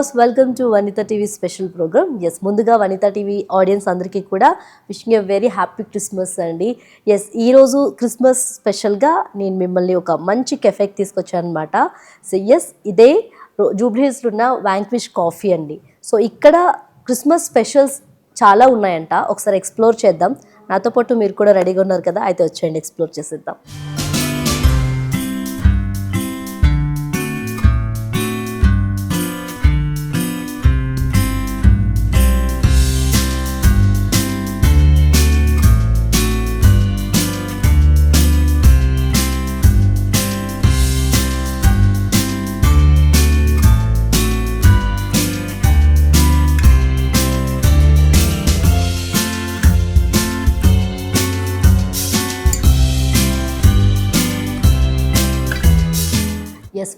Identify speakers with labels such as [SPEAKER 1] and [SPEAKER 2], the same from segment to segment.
[SPEAKER 1] Viewers welcome to Vanitha TV special program. Yes ముందుగా Vanitha TV audience అందరికీ కూడా wishing a very happy Christmas అండి. Yes ఈరోజు Christmas స్పెషల్గా నేను మిమ్మల్ని ఒక మంచి కెఫేకి తీసుకొచ్చాను అనమాట సో ఎస్ ఇదే జూబ్లీహిల్స్లో ఉన్న వ్యాంక్విష్ కాఫీ అండి. సో ఇక్కడ క్రిస్మస్ స్పెషల్స్ చాలా ఉన్నాయంట. ఒకసారి ఎక్స్ప్లోర్ చేద్దాం. నాతో పాటు మీరు కూడా రెడీగా ఉన్నారు కదా అయితే వచ్చేయండి ఎక్స్ప్లోర్ చేసేద్దాం.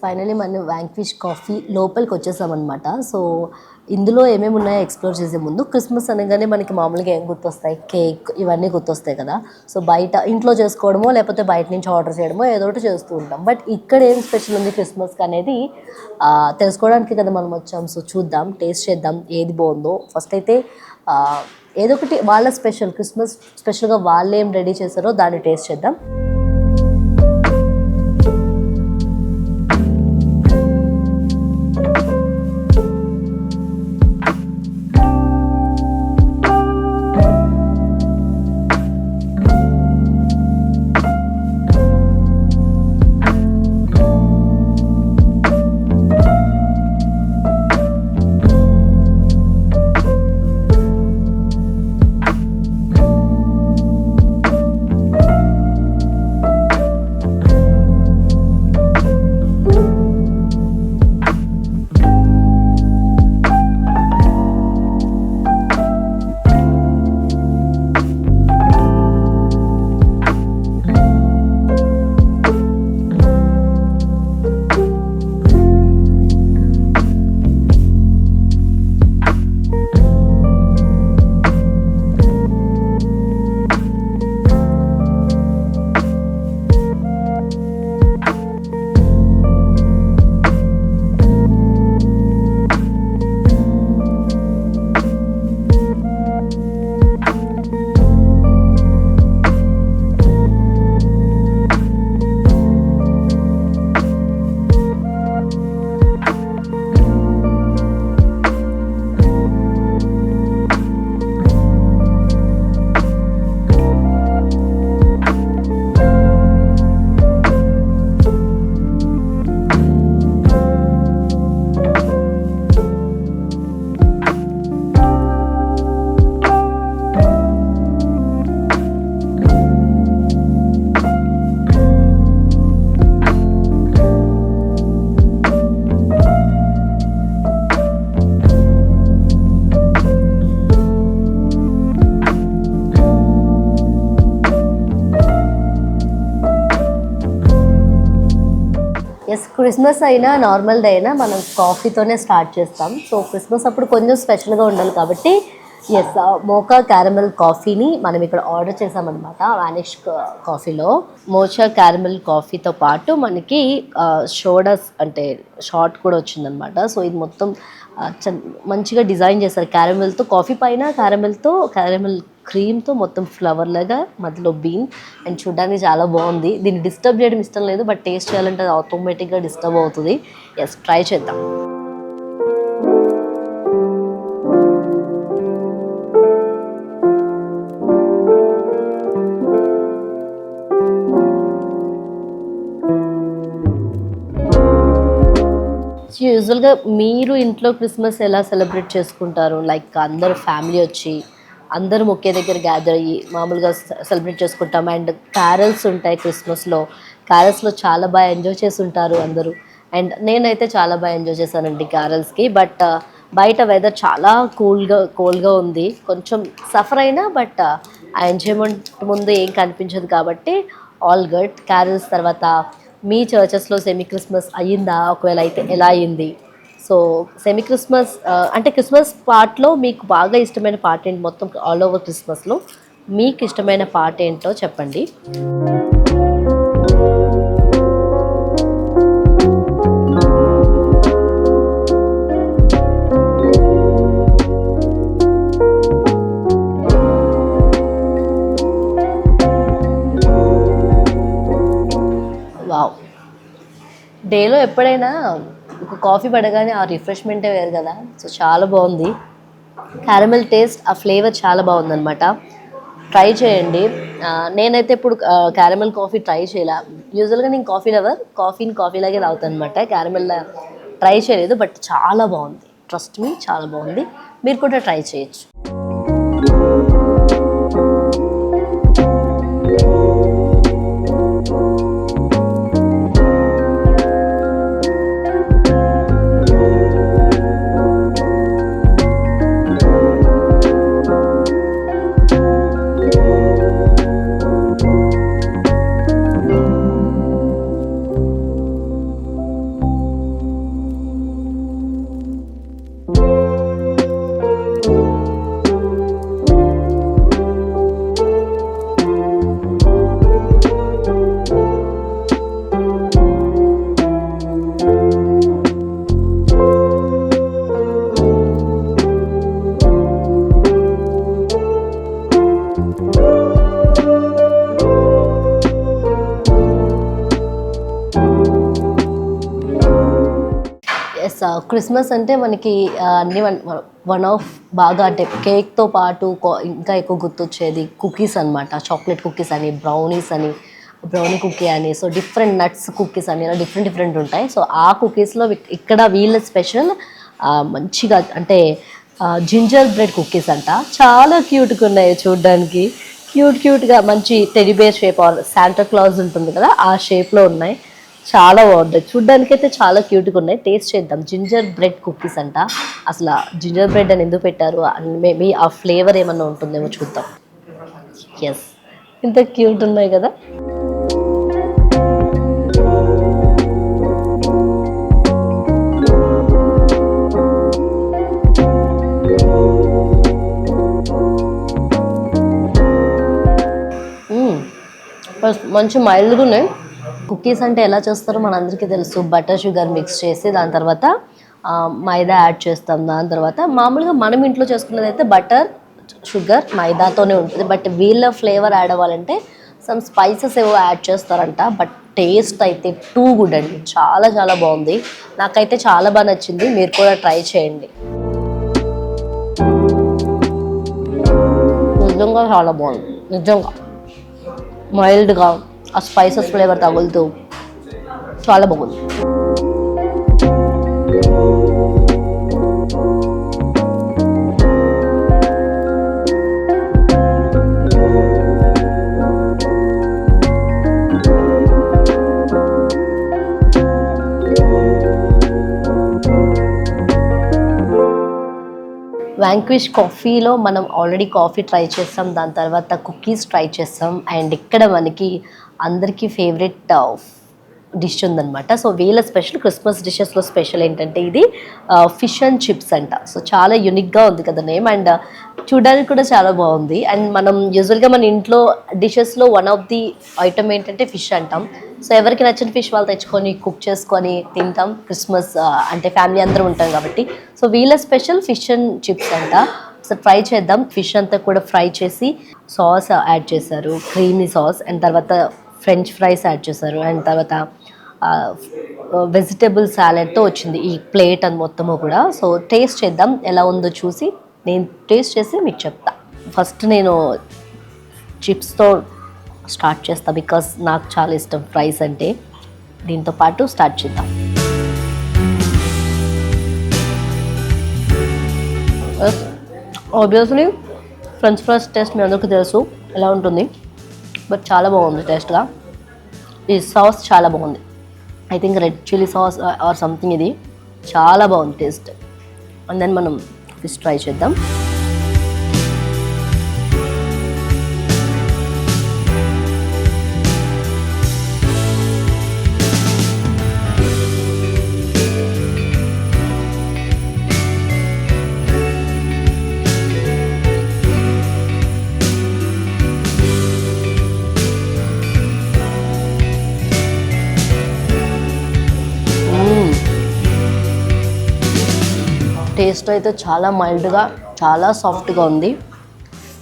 [SPEAKER 1] ఫైనలీ మనం వ్యాంక్విష్ కాఫీ లోపలికి వచ్చేసామన్నమాట. సో ఇందులో ఏమేమి ఉన్నాయో ఎక్స్ప్లోర్ చేసే ముందు క్రిస్మస్ అనగానే మనకి మామూలుగా ఏం గుర్తొస్తాయి? కేక్ ఇవన్నీ గుర్తొస్తాయి కదా. సో బయట ఇంట్లో చేసుకోవడమో లేకపోతే బయట నుంచి ఆర్డర్ చేయడమో ఏదో ఒకటి చేస్తూ ఉంటాం. బట్ ఇక్కడ ఏం స్పెషల్ ఉంది క్రిస్మస్కి అనేది తెలుసుకోవడానికి కదా మనం వచ్చాం. సో చూద్దాం టేస్ట్ చేద్దాం ఏది బాగుందో. ఫస్ట్ అయితే ఏదో ఒకటి వాళ్ళ స్పెషల్ క్రిస్మస్ స్పెషల్గా వాళ్ళు ఏం రెడీ చేశారో దాన్ని టేస్ట్ చేద్దాం. ఎస్ క్రిస్మస్ అయినా నార్మల్ డే అయినా మనం కాఫీతోనే స్టార్ట్ చేస్తాం. సో క్రిస్మస్ అప్పుడు కొంచెం స్పెషల్గా ఉండాలి కాబట్టి ఎస్ మోకా క్యారమెల్ కాఫీని మనం ఇక్కడ ఆర్డర్ చేసామన్నమాట వానిష్ కాఫీలో మోచా క్యారమెల్ కాఫీతో పాటు మనకి షోడస్ అంటే షార్ట్ కూడా వచ్చిందనమాట సో ఇది మొత్తం మంచిగా డిజైన్ చేశారు క్యారమెల్తో కాఫీ పైన క్యారమెల్తో క్యారమెల్ క్రీమ్తో మొత్తం ఫ్లవర్ లాగా మధ్యలో బీన్. అండ్ చూడడానికి చాలా బాగుంది. దీన్ని డిస్టర్బ్ చేయడం ఇష్టం లేదు బట్ టేస్ట్ చేయాలంటే అది ఆటోమేటిక్గా డిస్టర్బ్ అవుతుంది. ఎస్ ట్రై చేద్దాం. యూజువల్గా మీరు ఇంట్లో క్రిస్మస్ ఎలా సెలబ్రేట్ చేసుకుంటారు? లైక్ అందరు ఫ్యామిలీ వచ్చి అందరం ఒకే దగ్గర గ్యాదర్ అయ్యి మామూలుగా సెలబ్రేట్ చేసుకుంటాం. అండ్ క్యారల్స్ ఉంటాయి క్రిస్మస్లో క్యారల్స్లో చాలా బాగా ఎంజాయ్ చేసి ఉంటారు అందరూ. అండ్ నేనైతే చాలా బాగా ఎంజాయ్ చేశానండి క్యారల్స్కి బట్ uh, బయట వెదర్ చాలా కూల్గా కూల్గా ఉంది. కొంచెం సఫర్ అయినా బట్ uh, ఆ ఎంజాయ్మెంట్ ముందు ఏం కనిపించదు కాబట్టి ఆల్ గుడ్ క్యారల్స్ తర్వాత మీ చర్చెస్లో సెమీ క్రిస్మస్ అయ్యిందా? ఒకవేళ అయితే ఎలా అయ్యింది? సో సెమీ క్రిస్మస్ అంటే క్రిస్మస్ పార్ట్లో మీకు బాగా ఇష్టమైన పార్ట్ ఏంటి? మొత్తం ఆల్ ఓవర్ క్రిస్మస్లో మీకు ఇష్టమైన పార్ట్ ఏంటో చెప్పండి. డేలో ఎప్పుడైనా ఒక కాఫీ పడగానే ఆ రిఫ్రెష్మెంటే వేరు కదా. సో చాలా బాగుంది. క్యారమెల్ టేస్ట్ ఆ ఫ్లేవర్ చాలా బాగుందన్నమాట. ట్రై చేయండి. నేనైతే ఇప్పుడు క్యారమెల్ కాఫీ ట్రై చేయలే. యూజువల్గా నేను కాఫీ లవర్ కాఫీని కాఫీ లాగే తాగుతాను అనమాట క్యారమెల్ ట్రై చేయలేదు బట్ చాలా బాగుంది. ట్రస్ట్ మీ చాలా బాగుంది. మీరు కూడా ట్రై చేయొచ్చు. క్రిస్మస్ అంటే మనకి అన్ని వన్ ఆఫ్ బాగా అంటే కేక్తో పాటు ఇంకా ఎక్కువ గుర్తొచ్చేది కుకీస్ అన్నమాట. చాక్లెట్ కుకీస్ అని బ్రౌనీస్ అని బ్రౌనీ కుకీ అని సో డిఫరెంట్ నట్స్ కుకీస్ అని ఇలా డిఫరెంట్ డిఫరెంట్ ఉంటాయి. సో ఆ కుకీస్లో ఇక్కడ వీళ్ళ స్పెషల్ మంచిగా అంటే జింజర్ బ్రెడ్ కుకీస్ అంట. చాలా క్యూట్గా ఉన్నాయి చూడడానికి. క్యూట్ క్యూట్గా మంచి teddy bear shape or Santa Claus ఉంటుంది కదా ఆ షేప్లో ఉన్నాయి. చాలా బాగుంటాయి. చూడ్డానికి అయితే చాలా క్యూట్గా ఉన్నాయి. టేస్ట్ చేద్దాం. జింజర్ బ్రెడ్ కుకీస్ అంట. అసలు జింజర్ బ్రెడ్ అని ఎందుకు పెట్టారు? మేబీ ఆ ఫ్లేవర్ ఏమన్నా ఉంటుందేమో చూద్దాం. ఎస్ ఇంత క్యూట్ ఉన్నాయి కదా? Hmm. ఫస్ట్ మంచి మైల్డ్గా ఉన్నాయి. కుకీస్ అంటే ఎలా చేస్తారో మనందరికీ తెలుసు. బటర్ షుగర్ మిక్స్ చేసి దాని తర్వాత మైదా యాడ్ చేస్తాం. దాని తర్వాత మామూలుగా మనం ఇంట్లో చేసుకున్నది అయితే బటర్ షుగర్ మైదాతోనే ఉంటుంది. బట్ వీళ్ళ ఫ్లేవర్ యాడ్ అవ్వాలంటే సమ్ స్పైసెస్ ఏవో యాడ్ చేస్తారంట. బట్ టేస్ట్ అయితే టూ గుడ్ అండి. చాలా చాలా బాగుంది. నాకైతే చాలా బాగా నచ్చింది. మీరు కూడా ట్రై చేయండి. నిజంగా చాలా బాగుంది. నిజంగా. మైల్డ్గా ఆ స్పైసెస్ ఫ్లేవర్ తగులుతూ చాలా బాగుంది. వ్యాంక్విష్ కాఫీలో మనం ఆల్రెడీ కాఫీ ట్రై చేస్తాం దాని తర్వాత కుకీస్ ట్రై చేస్తాం అండ్ ఇక్కడ మనకి అందరికీ ఫేవరెట్ డిష్ uh, ఉందన్నమాట. సో వీళ్ళ స్పెషల్ క్రిస్మస్ డిషెస్లో స్పెషల్ ఏంటంటే ఇది ఫిష్ అండ్ చిప్స్ అంట. సో చాలా యూనిక్గా ఉంది కదా నేమ్ అండ్ uh, చూడడానికి కూడా చాలా బాగుంది. అండ్ మనం యూజువల్గా మన ఇంట్లో డిషెస్లో వన్ ఆఫ్ ది ఐటమ్ ఏంటంటే ఫిష్ అంటాం. సో ఎవరికి నచ్చిన ఫిష్ వాళ్ళు తెచ్చుకొని కుక్ చేసుకొని తింటాం. క్రిస్మస్ uh, అంటే ఫ్యామిలీ అందరూ ఉంటాం కాబట్టి. సో వీళ్ళ స్పెషల్ ఫిష్ అండ్ చిప్స్ అంట. సో ఫ్రై చేద్దాం. ఫిష్ అంతా కూడా ఫ్రై చేసి సాస్ యాడ్ చేశారు. క్రీమీ సాస్ అండ్ తర్వాత ఫ్రెంచ్ ఫ్రైస్ యాడ్ చేశారు. అండ్ తర్వాత వెజిటేబుల్ సాలెడ్తో వచ్చింది ఈ ప్లేట్ అని మొత్తము కూడా. సో టేస్ట్ చేద్దాం. ఎలా ఉందో చూసి నేను టేస్ట్ చేసి మీకు చెప్తా. ఫస్ట్ నేను చిప్స్తో స్టార్ట్ చేస్తా బికాస్ నాకు చాలా ఇష్టం ఫ్రైస్ అంటే. దీంతో పాటు స్టార్ట్ చేద్దాం. ఆబ్వియస్లీ ఫ్రెంచ్ ఫ్రైస్ టేస్ట్ మీ అందరికీ తెలుసు. ఎలా ఉంటుంది? బట్ చాలా బాగుంది టేస్ట్గా. ఈ సాస్ చాలా బాగుంది. I think red chilli sauce or something ఇది. చాలా బాగుంది టేస్ట్. అండ్ దెన్ మనం ఫిష్ ట్రై చేద్దాం. టేస్ట్ అయితే చాలా మైల్డ్గా చాలా సాఫ్ట్గా ఉంది.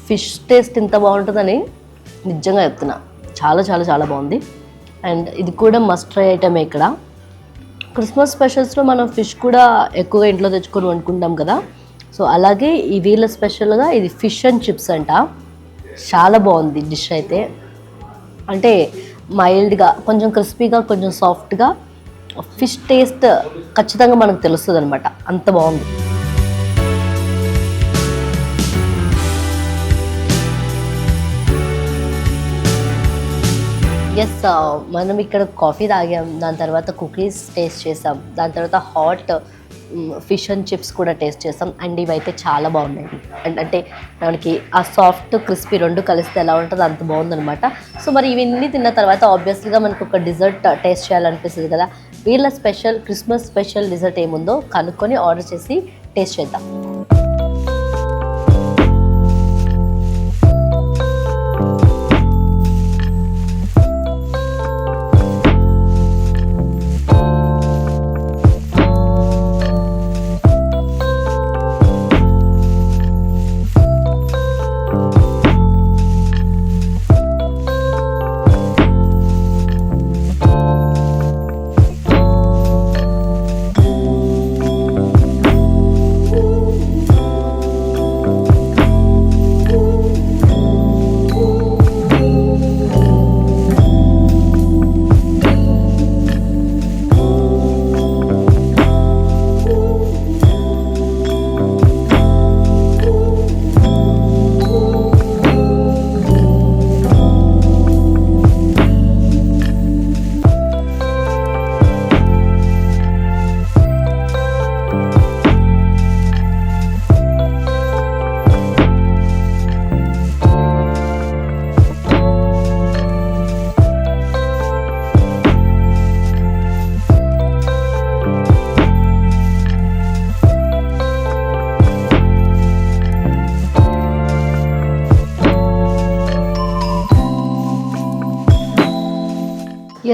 [SPEAKER 1] ఫిష్ టేస్ట్ ఇంత బాగుంటుందని నిజంగా చెప్తున్నా. చాలా చాలా చాలా బాగుంది. అండ్ ఇది కూడా మస్ట్ ట్రై ఐటమే ఇక్కడ. క్రిస్మస్ స్పెషల్స్లో మనం ఫిష్ కూడా ఎక్కువగా ఇంట్లో తెచ్చుకొని వండుకుంటాం కదా. సో అలాగే ఈ వీళ్ళ స్పెషల్గా ఇది ఫిష్ అండ్ చిప్స్ అంట. చాలా బాగుంది డిష్ అయితే. అంటే మైల్డ్గా కొంచెం క్రిస్పీగా కొంచెం సాఫ్ట్గా ఫిష్ టేస్ట్ ఖచ్చితంగా మనకు తెలుస్తుంది అనమాట అంత బాగుంది. ఎస్ uh, మనం ఇక్కడ కాఫీ తాగాం దాని తర్వాత కుకీస్ టేస్ట్ చేసాం దాని తర్వాత హాట్ ఫిష్ అండ్ చిప్స్ కూడా టేస్ట్ చేసాం అండ్ ఇవైతే చాలా బాగున్నాయి. అండ్ అంటే మనకి ఆ సాఫ్ట్ క్రిస్పీ రెండు కలిస్తే ఎలా ఉంటుందో అంత బాగుందనమాట సో మరి ఇవన్నీ తిన్న తర్వాత ఆబ్వియస్లీగా మనకు ఒక డిజర్ట్ టేస్ట్ uh, చేయాలనిపిస్తుంది కదా. వీళ్ళ స్పెషల్ క్రిస్మస్ స్పెషల్ డిజర్ట్ ఏముందో కనుక్కొని ఆర్డర్ చేసి టేస్ట్ చేద్దాం.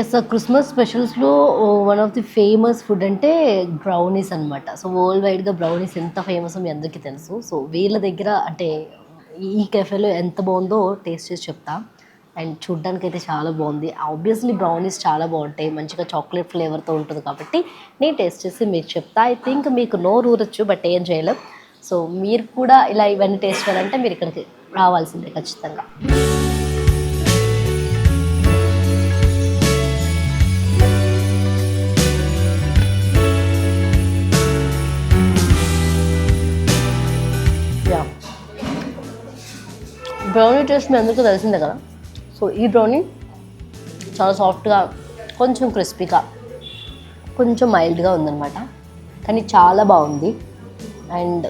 [SPEAKER 1] Yes Christmas స్పెషల్స్లో one of the famous food అంటే బ్రౌనీస్ అనమాట సో వరల్డ్ వైడ్గా బ్రౌనీస్ ఎంత ఫేమస్ మీ అందరికీ తెలుసు. సో వీళ్ళ దగ్గర అంటే ఈ కెఫేలో ఎంత బాగుందో టేస్ట్ చేసి చెప్తా. అండ్ చూడ్డానికి అయితే చాలా బాగుంది. ఆబ్వియస్లీ బ్రౌనీస్ చాలా బాగుంటాయి. మంచిగా చాక్లెట్ ఫ్లేవర్తో ఉంటుంది కాబట్టి నేను టేస్ట్ చేసి మీకు చెప్తా. ఐ థింక్ మీకు నోరు ఊరొచ్చు బట్ ఏం చేయలేం. సో మీరు కూడా ఇలా ఇవన్నీ టేస్ట్ చేయాలంటే మీరు ఇక్కడికి రావాల్సిందే ఖచ్చితంగా. బ్రౌనీ టేస్ట్ మీ అందరికీ తెలిసిందే కదా. సో ఈ బ్రౌనీ చాలా సాఫ్ట్గా కొంచెం క్రిస్పీగా కొంచెం మైల్డ్గా ఉందన్నమాట. కానీ చాలా బాగుంది. అండ్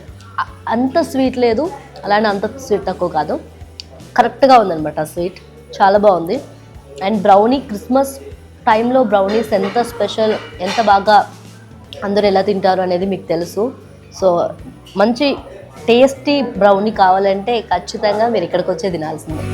[SPEAKER 1] అంత స్వీట్ లేదు అలానే అంత స్వీట్ తక్కువ కాదు. కరెక్ట్గా ఉందన్నమాట స్వీట్ చాలా బాగుంది. అండ్ బ్రౌనీ క్రిస్మస్ టైంలో బ్రౌనీస్ ఎంత స్పెషల్ ఎంత బాగా అందరూ ఎలా తింటారు అనేది మీకు తెలుసు. సో మంచి టేస్టీ బ్రౌనీ కావాలంటే ఖచ్చితంగా మీరు ఇక్కడికి వచ్చే తినాల్సిందే.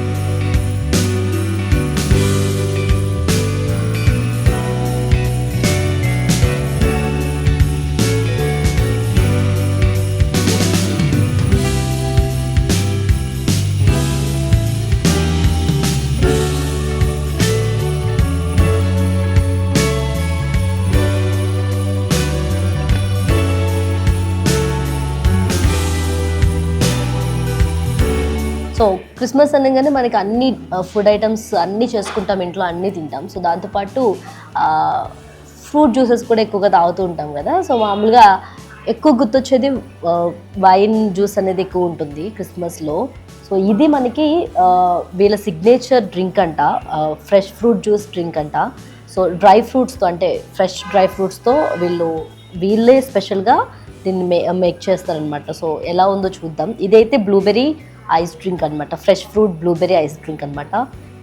[SPEAKER 1] క్రిస్మస్ అనగానే మనకి అన్ని ఫుడ్ ఐటమ్స్ అన్నీ చేసుకుంటాం ఇంట్లో అన్నీ తింటాం. సో దాంతోపాటు ఫ్రూట్ జ్యూసెస్ కూడా ఎక్కువగా తాగుతూ ఉంటాం కదా. సో మామూలుగా ఎక్కువ గుర్తొచ్చేది వైన్ జ్యూస్ అనేది ఎక్కువ ఉంటుంది క్రిస్మస్లో. సో ఇది మనకి వీళ్ళ సిగ్నేచర్ డ్రింక్ అంట ఫ్రెష్ ఫ్రూట్ జ్యూస్ డ్రింక్ అంట. సో డ్రై ఫ్రూట్స్తో అంటే ఫ్రెష్ డ్రై ఫ్రూట్స్తో వీళ్ళు వీళ్ళే స్పెషల్గా దీన్ని మే మేక్ చేస్తారనమాట సో ఎలా ఉందో చూద్దాం. ఇదైతే బ్లూబెర్రీ ఐస్ డ్రింక్ అనమాట fresh fruit blueberry ice drink అనమాట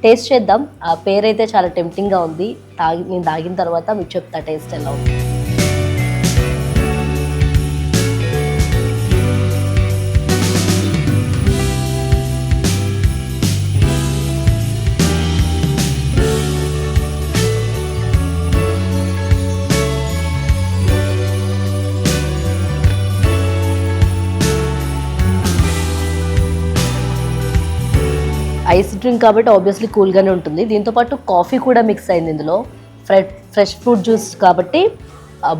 [SPEAKER 1] టేస్ట్ చేద్దాం. ఆ పేరైతే చాలా టెంప్టింగ్గా ఉంది. తాగి నేను తాగిన తర్వాత మీకు చెప్తా టేస్ట్ ఎలా ఉంది. ఐస్ డ్రింక్ కాబట్టి ఆబ్వియస్లీ కూల్గానే ఉంటుంది. దీంతో పాటు కాఫీ కూడా మిక్స్ అయింది ఇందులో. ఫ్రె ఫ్రెష్ ఫ్రూట్ జ్యూస్ కాబట్టి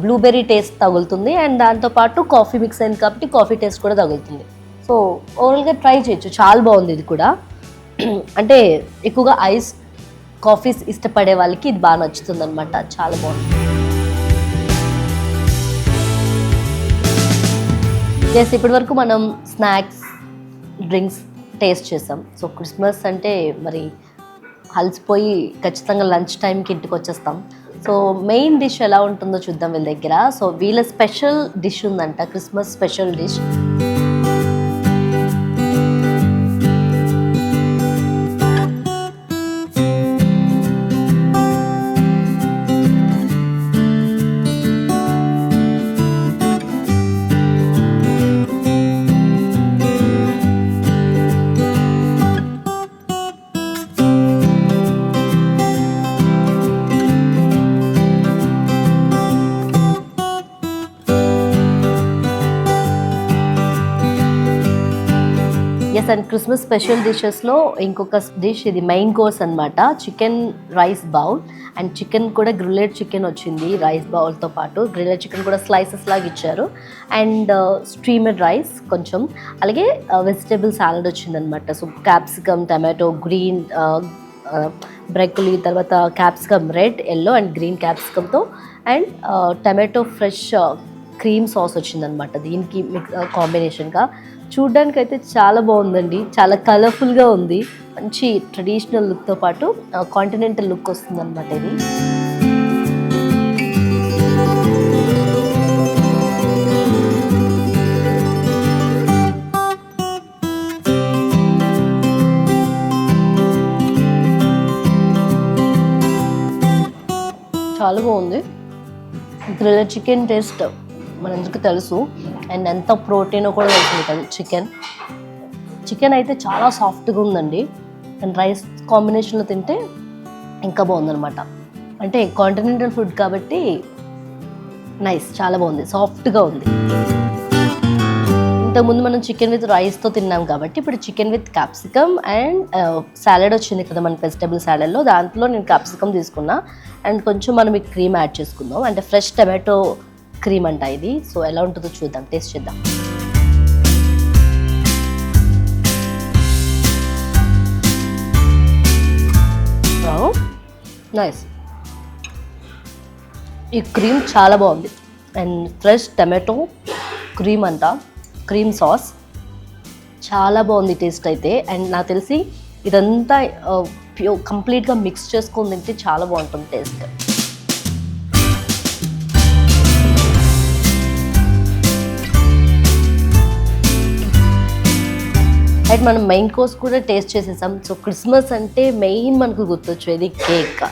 [SPEAKER 1] బ్లూబెర్రీ టేస్ట్ తగులుతుంది. అండ్ దాంతోపాటు కాఫీ మిక్స్ అయింది కాబట్టి కాఫీ టేస్ట్ కూడా తగులుతుంది. సో ఓవరాల్గా ట్రై చేయొచ్చు. చాలా బాగుంది ఇది కూడా. అంటే ఎక్కువగా ఐస్ కాఫీస్ ఇష్టపడే వాళ్ళకి ఇది బాగా నచ్చుతుంది అనమాట చాలా బాగుంది. ఎస్ ఇప్పటి వరకు మనం స్నాక్స్ డ్రింక్స్ టేస్ట్ చేసాం సో క్రిస్మస్ అంటే మరి అలసిపోయి ఖచ్చితంగా లంచ్ టైంకి ఇంటికి వచ్చేస్తాం. సో మెయిన్ డిష్ ఎలా ఉంటుందో చూద్దాం వీళ్ళ దగ్గర. సో వీళ్ళ స్పెషల్ డిష్ ఉందంట Christmas special dish. Christmas special డిషెస్లో ఇంకొక డిష్ ఇది మెయిన్ కోర్స్ అన్నమాట. Chicken rice bowl and chicken కూడా గ్రిల్లెడ్ చికెన్ వచ్చింది రైస్ బౌల్తో పాటు. గ్రిల్లెడ్ చికెన్ కూడా స్లైసెస్ లాగా ఇచ్చారు. అండ్ స్ట్రీమెడ్ రైస్ కొంచెం. అలాగే వెజిటేబుల్ సాలడ్ వచ్చిందనమాట so capsicum tomato green broccoli తర్వాత capsicum red yellow and green క్యాప్సికమ్తో and tomato fresh cream sauce వచ్చిందనమాట దీనికి మిక్స్ కాంబినేషన్గా. చూడ్డానికి అయితే చాలా బాగుందండి. చాలా కలర్ఫుల్గా ఉంది. మంచి ట్రెడిషనల్ లుక్తో పాటు కాంటినెంటల్ లుక్ వస్తుంది అనమాట ఇది. చాలా బాగుంది. Griller chicken taste. మనందరికీ తెలుసు. అండ్ ఎంత ప్రోటీన్ కూడా ఉంటుంది కదా చికెన్. చికెన్ అయితే చాలా సాఫ్ట్గా ఉందండి. అండ్ రైస్ కాంబినేషన్లో తింటే ఇంకా బాగుందనమాట అంటే కాంటినెంటల్ ఫుడ్ కాబట్టి నైస్ చాలా బాగుంది. సాఫ్ట్గా ఉంది. ఇంతకుముందు మనం చికెన్ విత్ రైస్తో తిన్నాం కాబట్టి ఇప్పుడు chicken with capsicum and salad వచ్చింది కదా మన వెజిటబుల్ సాలడ్లో. దాంట్లో నేను క్యాప్సికమ్ తీసుకున్నా. అండ్ కొంచెం మనం ఈ క్రీమ్ యాడ్ చేసుకుందాం. అంటే ఫ్రెష్ టమాటో క్రీమ్ అంట ఇది. సో ఎలా ఉంటుందో చూద్దాం. టేస్ట్ చేద్దాం. నైస్. ఈ క్రీమ్ చాలా బాగుంది. అండ్ ఫ్రెష్ టమాటో క్రీమ్ అంట. Cream sauce. చాలా బాగుంది టేస్ట్ అయితే. అండ్ నాకు తెలిసి ఇదంతా ప్యూ కంప్లీట్గా మిక్స్ చేసుకొని తింటే చాలా బాగుంటుంది టేస్ట్. అండ్ మనం మెయిన్ కోర్స్ కూడా టేస్ట్ చేసేసాం. సో క్రిస్మస్ అంటే మెయిన్ మనకు గుర్తొచ్చేది కేక్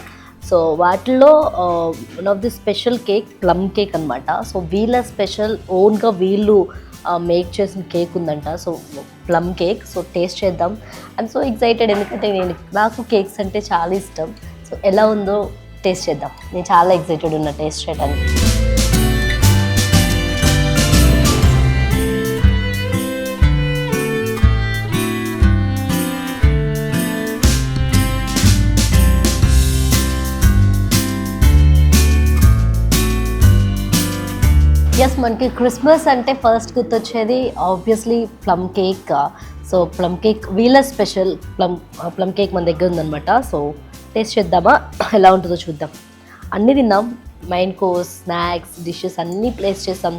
[SPEAKER 1] సో వాటిలో one of the special cake plum cake అనమాట సో వీళ్ళ స్పెషల్ ఓన్గా వీళ్ళు మేక్ చేసిన కేక్ ఉందంట. So plum cake so taste చేద్దాం. అండ్ సో ఎక్సైటెడ్ ఎందుకంటే నేను నాకు కేక్స్ అంటే చాలా ఇష్టం. సో ఎలా ఉందో టేస్ట్ చేద్దాం. నేను చాలా ఎక్సైటెడ్ ఉన్నా టేస్ట్ చేయడానికి ఎస్ మనకి క్రిస్మస్ అంటే ఫస్ట్ గుర్తొచ్చేది obviously plum cake so plum cake వీళ్ళ స్పెషల్ ప్లమ్ ప్లమ్ కేక్ మన దగ్గర ఉందన్నమాట. సో టేస్ట్ చేద్దామా? ఎలా ఉంటుందో చూద్దాం. అన్నీ తిన్నాం. మైన్ కోర్స్ స్నాక్స్ డిషెస్ అన్నీ ప్లేస్ చేసాం.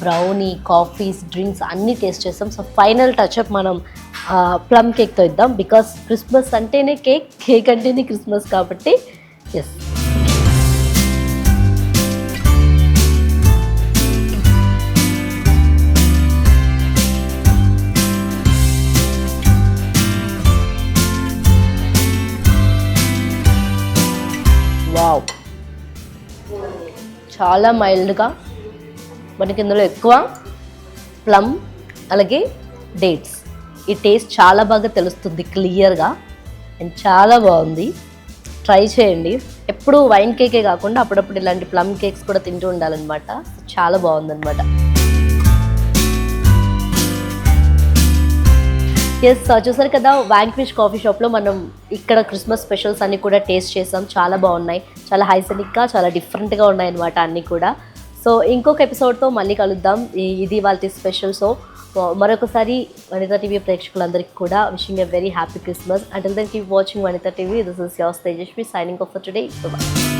[SPEAKER 1] బ్రౌనీ కాఫీస్ డ్రింక్స్ అన్నీ టేస్ట్ చేస్తాం సో ఫైనల్ టచ్అప్ మనం uh, ప్లమ్ కేక్తో ఇద్దాం. బికాస్ క్రిస్మస్ అంటేనే కేక్ కేక్ అంటేనే క్రిస్మస్ కాబట్టి ఎస్ చాలా మైల్డ్గా మనకి ఇందులో ఎక్కువ ప్లమ్ అలాగే డేట్స్ ఈ టేస్ట్ చాలా బాగా తెలుస్తుంది క్లియర్గా అండ్ చాలా బాగుంది. ట్రై చేయండి. ఎప్పుడు వైన్ కేకే కాకుండా అప్పుడప్పుడు ఇలాంటి ప్లమ్ కేక్స్ కూడా తింటూ ఉండాలన్నమాట. చాలా బాగుందన్నమాట. ఎస్ చూసారు కదా వ్యాంక్విష్ కాఫీ షాప్లో మనం ఇక్కడ క్రిస్మస్ స్పెషల్స్ అన్ని కూడా టేస్ట్ చేసాం. చాలా బాగున్నాయి. చాలా హైసెనిక్గా చాలా డిఫరెంట్గా ఉన్నాయి అనమాట అన్నీ కూడా. సో ఇంకొక ఎపిసోడ్తో మళ్ళీ కలుద్దాం. ఇది వాళ్ళ స్పెషల్ సో మరొకసారి వనిత టీవీ ప్రేక్షకులందరికీ కూడా wishing a very happy Christmas and then keep watching Vanitha TV this is yours Tejaswi signing off for today bye